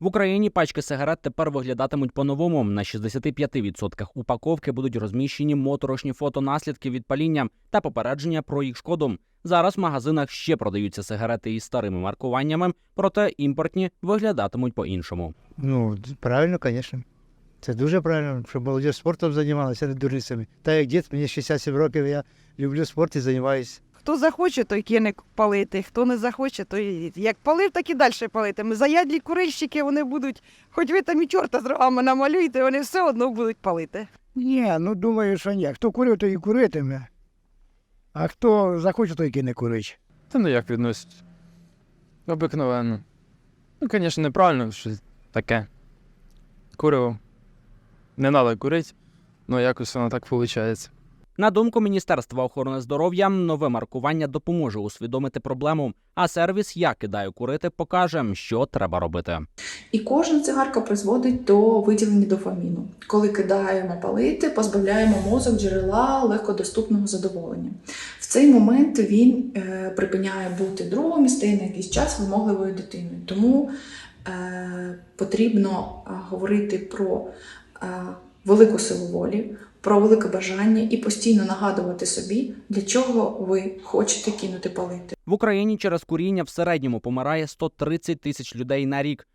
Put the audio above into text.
В Україні пачки сигарет тепер виглядатимуть по-новому. На 65% упаковки будуть розміщені моторошні фото наслідків від паління та попередження про їх шкоду. Зараз в магазинах ще продаються сигарети із старими маркуваннями, проте імпортні виглядатимуть по-іншому. Ну, правильно, звісно. Це дуже правильно, щоб молодь спортом займалася, а не дурницями. Та як дід, мені 67 років, я люблю спорт і займаюся. Хто захоче, той кине палити. Хто не захоче, той як палив, так і далі палити. Ми заядлі курильщики, вони будуть, хоч ви там і чорта з рогами намалюєте, вони все одно будуть палити. Ні, ну думаю, що ні. Хто курив, той і куритиме. А хто захоче, той і не курить. Та ну як відносять? Обикновенно. Ну, звісно, неправильно, що таке. Куриво. Не треба курити, але якось воно так виходить. На думку Міністерства охорони здоров'я, нове маркування допоможе усвідомити проблему. А сервіс Я кидаю курити покаже, що треба робити. І кожна цигарка призводить до виділення дофаміну. Коли кидаємо палити, позбавляємо мозок джерела легкодоступного задоволення. В цей момент він е, припиняє бути другом і стає на якийсь час вимогливою дитиною. Тому е, потрібно е, говорити про е, велику силу волі, про велике бажання і постійно нагадувати собі, для чого ви хочете кинути палити. В Україні через куріння в середньому помирає 130 тисяч людей на рік.